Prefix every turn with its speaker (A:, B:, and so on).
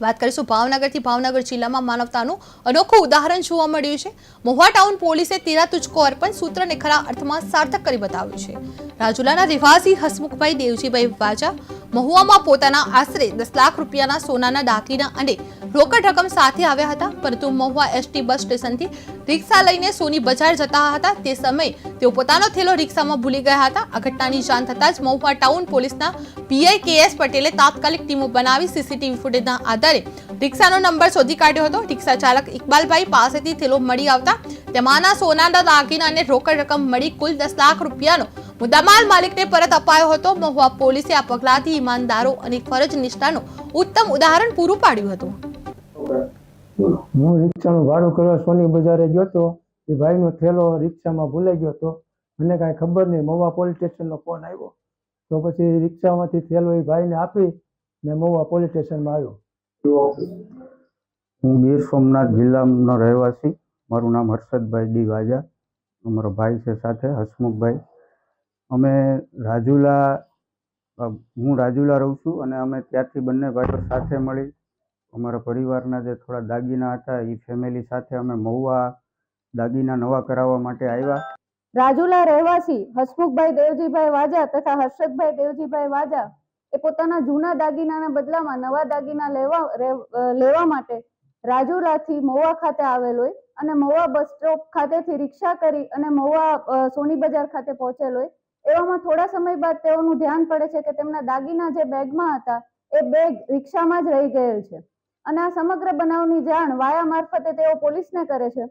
A: વાત કરીશું ભાવનગરથી. ભાવનગર જિલ્લામાં માનવતાનું અનોખું ઉદાહરણ જોવા મળ્યું છે. મહુવા ટાઉન પોલીસે તેરા તુચકો અર્પણ સૂત્રને ખરા અર્થમાં સાર્થક કરી બતાવ્યું છે. રાજુલાના રહેવાસી હસમુખભાઈ દેવજીભાઈ વાજા મહુવામાં પોતાના આશરે દસ લાખ રૂપિયાના સોનાના દાગીના અને રોકડ રકમ સાથે આવ્યા હતા. પરંતુ મહુવા એસટી બસ સ્ટેશનથી રિક્ષા લઈને સોની બજાર જતા હતા. તે સમયે તેઓ પોતાનો થેલો રિક્ષામાં ભૂલી ગયા હતા. આ ઘટનાની જાણ થતાં જ મહુવા ટાઉન પોલીસના પીઆઈ કે એસ પટેલે તાત્કાલિક ટીમો બનાવી સીસીટીવી ફૂટેજના આધારે રિક્ષાનો નંબર શોધી કાઢ્યો હતો. રિક્ષા ચાલક ઇકબાલભાઈ પાસેથી થેલો મળી આવતા તેમાંના સોનાના દાગીના અને રોકડ રકમ મળી કુલ દસ લાખ રૂપિયાનો મુદ્દામાલ માલિકને પરત અપાયો હતો. મહુવા પોલીસે આ પગલાથી ઈમાનદારો અને ફરજ નિષ્ઠાનું ઉત્તમ ઉદાહરણ પૂરું પાડ્યું હતું.
B: હું રિક્ષાનું ભાડું કરવા સોની બજારે ગયો હતો. એ ભાઈનો થેલો રિક્ષામાં ભૂલાઈ ગયો હતો. મને કાંઈ ખબર નહીં. મહુવા પોલીસ સ્ટેશનનો ફોન આવ્યો. તો પછી રિક્ષામાંથી થેલો એ ભાઈને આપી ને મહુવા પોલીસ સ્ટેશનમાં આવ્યો.
C: હું ગીર સોમનાથ જિલ્લાનો રહેવાસી. મારું નામ હર્ષદભાઈ ડી વાજા. અમારો ભાઈ છે સાથે હસમુખભાઈ. અમે રાજુલા હું રાજુલા રહું છું અને અમે ત્યાંથી બંને ભાઈઓ સાથે મળી અમારા પરિવારના જે થોડા દાગીના હતા એ ફેમિલી સાથે અમે મહુવા દાગીના નવા કરાવવા માટે આવ્યા.
D: રાજુલા રહેવાસી હસમુખભાઈ દેવજીભાઈ વાજા તથા હર્ષદભાઈ દેવજીભાઈ વાજા એ પોતાના જૂના દાગીનાના બદલામાં નવા દાગીના લેવા લેવા માટે રાજુલાથી મહુવા ખાતે આવેલ અને મહુવા બસ સ્ટોપ ખાતેથી રિક્ષા કરી અને મહુવા સોની બજાર ખાતે પહોંચેલ હોય એવામાં થોડા સમય બાદ તેઓનું ધ્યાન પડે છે કે તેમના દાગીના જે બેગમાં હતા, એ બેગ રિક્ષામાં જ રહી ગયેલ છે. અને આ સમગ્ર બનાવની જાણ વાયા મારફતે તેઓ પોલીસને કરે છે.